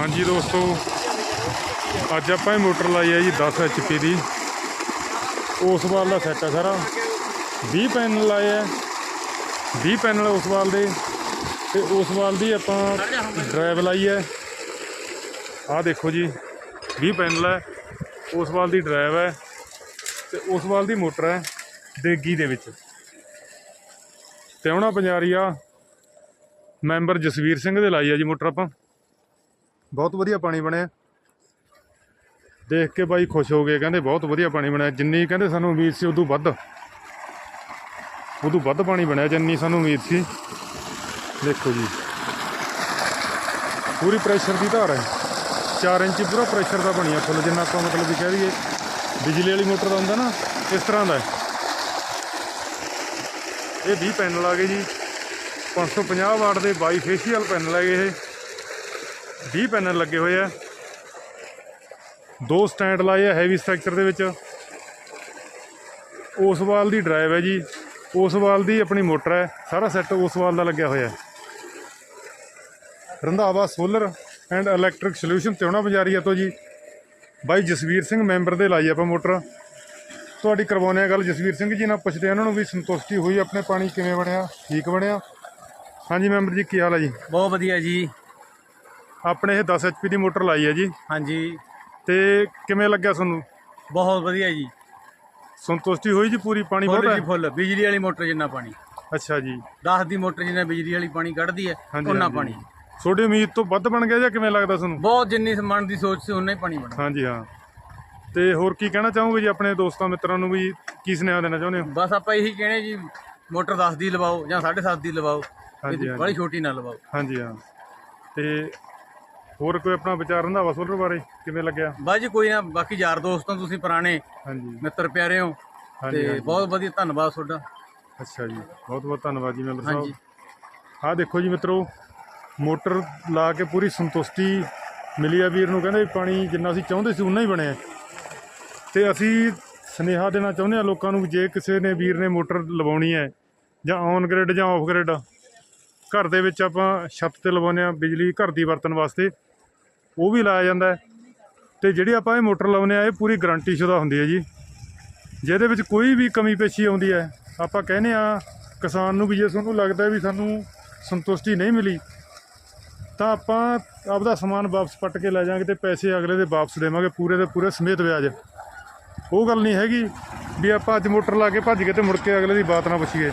ਹਾਂਜੀ ਦੋਸਤੋ, ਅੱਜ ਆਪਾਂ ਇਹ ਮੋਟਰ ਲਾਈ ਹੈ ਜੀ 10 HP ਦੀ। ਉਸ ਵਾਲ ਦਾ ਸੈੱਟ ਹੈ ਸਾਰਾ। 20 ਪੈਨਲ ਲਾਏ ਆ। 20 ਪੈਨਲ ਉਸ ਵਾਲ ਦੇ। ਤੇ ਉਸ ਵਾਲ ਦੀ ਆਪਾਂ ਡਰਾਈਵ ਲਾਈ ਹੈ ਆਹ ਦੇਖੋ ਜੀ 20 ਪੈਨਲ ਹੈ ਉਸ ਵਾਲ ਦੀ ਡਰਾਈਵ ਹੈ ਤੇ ਉਸ ਵਾਲ ਦੀ ਮੋਟਰ ਹੈ ਦੇਗੀ ਦੇ ਵਿੱਚ। ਤੇ ਉਹਨਾਂ ਪੰਜਾਰੀਆ ਮੈਂਬਰ ਜਸਵੀਰ ਸਿੰਘ ਦੇ ਲਾਈ ਹੈ ਜੀ ਮੋਟਰ ਆਪਾਂ। ਬਹੁਤ ਵਧੀਆ ਪਾਣੀ ਬਣਿਆ। ਦੇਖ ਕੇ ਬਾਈ ਖੁਸ਼ ਹੋ ਗਏ, ਕਹਿੰਦੇ ਬਹੁਤ ਵਧੀਆ ਪਾਣੀ ਬਣਿਆ। ਜਿੰਨੀ ਕਹਿੰਦੇ ਸਾਨੂੰ ਉਮੀਦ ਸੀ, ਉਦੋਂ ਵੱਧ। ਉਦੋਂ ਵੱਧ ਪਾਣੀ ਬਣਿਆ, ਜਿੰਨੀ ਸਾਨੂੰ ਉਮੀਦ ਸੀ। ਦੇਖੋ ਜੀ। ਪੂਰੀ ਪ੍ਰੈਸ਼ਰ ਦੀ ਧਾਰ ਹੈ। 4 ਇੰਚ ਪੂਰਾ ਪ੍ਰੈਸ਼ਰ ਦਾ ਬਣਿਆ ਫੁੱਲ ਜਿੰਨਾ ਆਪਾਂ ਮਤਲਬ ਵੀ ਕਹਿ ਦਈਏ, ਬਿਜਲੀ ਵਾਲੀ ਮੋਟਰ ਦਾ ਹੁੰਦਾ ਨਾ, ਇਸ ਤਰ੍ਹਾਂ ਦਾ ਇਹ 20 ਪੈਨਲ ਆ ਗਏ ਜੀ। 550 ਵਾਟ ਦੇ ਬਾਈ ਫੇਸ਼ੀਅਲ ਪੈਨਲ ਹੈਗੇ ਇਹ। 20 ਪੈਨਲ ਲੱਗੇ ਹੋਏ ਆ। ਦੋ ਸਟੈਂਡ ਲਾਏ ਆ ਹੈਵੀ ਸਟਰਕਚਰ ਦੇ ਵਿੱਚ। ਓਸਵਾਲ ਦੀ ਡਰਾਈਵ ਹੈ ਜੀ। ਓਸਵਾਲ ਦੀ ਆਪਣੀ ਮੋਟਰ ਹੈ। ਸਾਰਾ ਸੈੱਟ ਓਸਵਾਲ ਦਾ ਲੱਗਿਆ ਹੋਇਆ Randhawa solar and electric solution Tiuna ਬਜ਼ਾਰੀਆ ਤੋਂ ਜੀ। ਬਾਈ ਜਸਵੀਰ ਸਿੰਘ ਮੈਂਬਰ ਦੇ ਲਾਈ ਆਪਾਂ ਮੋਟਰ। ਤੁਹਾਡੀ ਕਰਵਾਉਂਦੇ ਆ ਗੱਲ ਜਸਵੀਰ ਸਿੰਘ ਜੀ ਨਾਲ ਪੁੱਛਦੇ ਆ ਉਹਨਾਂ ਨੂੰ ਵੀ ਸੰਤੁਸ਼ਟੀ ਹੋਈ ਆਪਣੇ ਪਾਣੀ ਕਿਵੇਂ ਬਣਿਆ, ਠੀਕ ਬਣਿਆ? ਹਾਂਜੀ ਮੈਂਬਰ ਜੀ, ਕੀ ਹਾਲ ਹੈ ਜੀ? ਬਹੁਤ ਵਧੀਆ ਜੀ। ਆਪਣੇ ਇਹ 10 HP ਦੀ ਮੋਟਰ ਲਾਈ ਹੈ ਜੀ। ਹਾਂਜੀ। ਤੇ ਕਿਵੇਂ ਲੱਗਿਆ ਤੁਹਾਨੂੰ? ਬਹੁਤ ਵਧੀਆ ਜੀ। ਸੰਤੁਸ਼ਟੀ ਹੋਈ ਜੀ ਪੂਰੀ ਪਾਣੀ ਫੁੱਲ ਬਹੁਤ? ਜੀ ਫੁੱਲ। ਬਿਜਲੀ ਵਾਲੀ ਮੋਟਰ ਜਿੰਨਾ ਪਾਣੀ। ਅੱਛਾ ਜੀ। 10 ਦੀ ਮੋਟਰ ਜਿੰਨਾ ਬਿਜਲੀ ਵਾਲੀ ਪਾਣੀ ਕੱਢਦੀ ਹੈ ਹਾਂਜੀ, ਉਹਨਾਂ ਹਾਂਜੀ। ਪਾਣੀ। ਤੁਹਾਡੀ ਉਮੀਦ ਤੋਂ ਵੱਧ ਬਣ ਗਿਆ ਜਾਂ ਕਿਵੇਂ ਲੱਗਦਾ ਤੁਹਾਨੂੰ? ਬਹੁਤ ਜਿੰਨੀ ਸਮਾਨ ਦੀ ਸੋਚ ਸੀ ਉਨਾ ਹੀ ਪਾਣੀ ਬਣਾ ਹਾਂਜੀ ਹਾਂ। ਤੇ ਹੋਰ ਕੀ ਕਹਿਣਾ ਚਾਹੋਗੇ ਜੀ ਆਪਣੇ ਦੋਸਤਾਂ ਮਿੱਤਰਾਂ ਨੂੰ ਵੀ ਕੀ ਸੁਨੇਹਾ ਦੇਣਾ ਚਾਹੁੰਦੇ ਹੋ? ਬਸ ਆਪਾਂ ਇਹੀ ਕਹਿਣੇ ਜੀ ਮੋਟਰ 10 ਦੀ ਲਵਾਓ ਜਾਂ 7.5 ਦੀ ਲਵਾਓ। ਹਾਂਜੀ, ਹਾਂਜੀ। ਬੜੀ ਛੋਟੀ ਨਾ ਲਵਾਓ। ਹਾਂਜੀ ਹਾਂ। ਤੇ ਹੋਰ ਕੋਈ ਆਪਣਾ ਵਿਚਾਰ ਰੰਧਾਵਾ ਸੋਲਰ ਬਾਰੇ ਕਿਵੇਂ ਲੱਗਿਆ? ਬਸ ਜੀ ਕੋਈ ਨਾ ਬਾਕੀ ਯਾਰ ਦੋਸਤੋਂ ਤੁਸੀਂ ਪੁਰਾਣੇ ਹਾਂਜੀ। ਮਿੱਤਰ ਪਿਆਰੇ ਹੋ। ਹਾਂਜੀ ਤੇ ਹਾਂਜੀ। ਬਹੁਤ ਵਧੀਆ ਧੰਨਵਾਦ ਤੁਹਾਡਾ। ਅੱਛਾ ਜੀ ਬਹੁਤ ਬਹੁਤ ਧੰਨਵਾਦ ਜੀ ਮੈਂਬਰ ਹਾਂਜੀ। ਸਾਹਿਬ। ਆਹ ਦੇਖੋ ਜੀ ਮਿੱਤਰੋ ਮੋਟਰ ਲਾ ਕੇ ਪੂਰੀ ਸੰਤੁਸ਼ਟੀ ਮਿਲੀ ਆ ਵੀਰ ਨੂੰ ਕਹਿੰਦੇ ਵੀ ਪਾਣੀ ਜਿੰਨਾ ਅਸੀਂ ਚਾਹੁੰਦੇ ਸੀ ਉਨਾ ਹੀ ਬਣਿਆ। ਤੇ ਅਸੀਂ ਸੁਨੇਹਾ ਦੇਣਾ ਚਾਹੁੰਦੇ ਆ ਲੋਕਾਂ ਨੂੰ ਵੀ ਜੇ ਕਿਸੇ ਨੇ ਵੀਰ ਨੇ ਮੋਟਰ ਲਵਾਉਣੀ ਹੈ ਜਾਂ ਔਨ ਗ੍ਰਿਡ ਜਾਂ ਆਫ ਗ੍ਰਿਡ ਘਰ ਦੇ ਵਿੱਚ ਆਪਾਂ ਛੱਤ ਤੇ ਲਵਾਉਂਦੇ ਆ ਬਿਜਲੀ ਘਰ ਦੀ ਵਰਤਣ ਵਾਸਤੇ ਉਹ ਵੀ ਲਾਇਆ ਜਾਂਦਾ ਹੈ। ਤੇ ਜਿਹੜੀ ਆਪਾਂ ਇਹ ਮੋਟਰ ਲਾਉਂਦੇ ਆ ਇਹ ਪੂਰੀ ਗਾਰੰਟੀ ਸ਼ੁਦਾ ਹੁੰਦੀ ਹੈ ਜੀ। ਜਿਹਦੇ ਵਿੱਚ ਕੋਈ ਵੀ ਕਮੀ ਪੇਸ਼ੀ ਆਉਂਦੀ ਹੈ, ਆਪਾਂ ਕਹਿੰਦੇ ਆ ਕਿਸਾਨ ਨੂੰ ਵੀ ਜੇ ਤੁਹਾਨੂੰ ਲੱਗਦਾ ਵੀ ਸਾਨੂੰ ਸੰਤੁਸ਼ਟੀ ਨਹੀਂ ਮਿਲੀ, ਤਾਂ ਆਪਾਂ ਆਪਦਾ ਸਮਾਨ ਵਾਪਸ ਪੱਟ ਕੇ ਲੈ ਜਾਾਂਗੇ ਤੇ ਪੈਸੇ ਅਗਲੇ ਦੇ ਵਾਪਸ ਦੇਵਾਂਗੇ, ਪੂਰੇ ਦੇ ਪੂਰੇ ਸਮੇਤ ਵਿਆਜ। ਉਹ ਗੱਲ ਨਹੀਂ ਹੈਗੀ ਵੀ ਆਪਾਂ ਅੱਜ ਮੋਟਰ ਲਾ ਕੇ ਭੱਜ ਗਏ ਤੇ ਮੁੜ ਕੇ ਅਗਲੇ ਦੀ ਬਾਤ ਨਾ ਪੁੱਛੀਏ।